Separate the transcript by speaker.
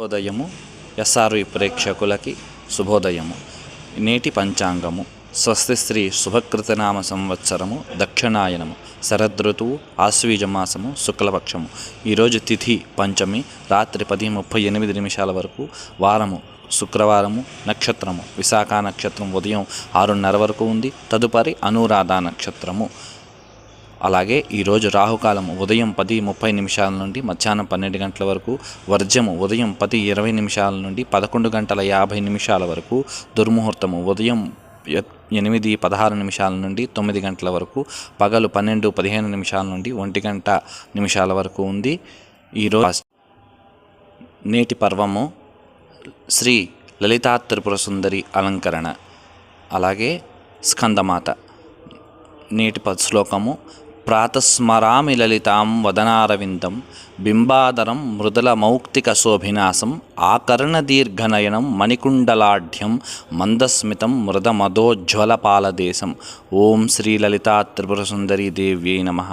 Speaker 1: శుభోదయము. SRV ప్రేక్షకులకి శుభోదయము. నేటి పంచాంగము. స్వస్తి శ్రీ శుభకృతనామ సంవత్సరము దక్షిణాయనము. శరదృతువు ఆశ్వీజమాసము శుక్లపక్షము. ఈరోజు తిథి పంచమి రాత్రి పది ముప్పై ఎనిమిది నిమిషాల వరకు వారము శుక్రవారము నక్షత్రము. విశాఖ నక్షత్రం ఉదయం ఆరున్నర వరకు ఉంది. తదుపరి అనురాధ నక్షత్రము. అలాగే ఈరోజు రాహుకాలం ఉదయం పది ముప్పై నిమిషాల నుండి మధ్యాహ్నం పన్నెండు గంటల వరకు వర్జము ఉదయం పది ఇరవై నిమిషాల నుండి పదకొండు గంటల యాభై నిమిషాల వరకు దుర్ముహూర్తము ఉదయం ఎనిమిది పదహారు నిమిషాల నుండి తొమ్మిది గంటల వరకు పగలు పన్నెండు పదిహేను నిమిషాల నుండి ఒంటి గంట నిమిషాల వరకు ఉంది. ఈరోజు నేటి పర్వము శ్రీ లలితా త్రిపుర సుందరి అలంకరణ. అలాగే స్కందమాత. నేటి శ్లోకము ప్రాతస్మరామి లలితాం వదనారవిందం బింబాదరం మృదుల మౌక్తిక శోభినాసం ఆకర్ణ దీర్ఘనయనం మణికుండలాఢ్యం మందస్మితం మృద మదోజ్వల పాలదేశం ఓం శ్రీ లలితా త్రిపుర సుందరీ దేవ్యై నమః.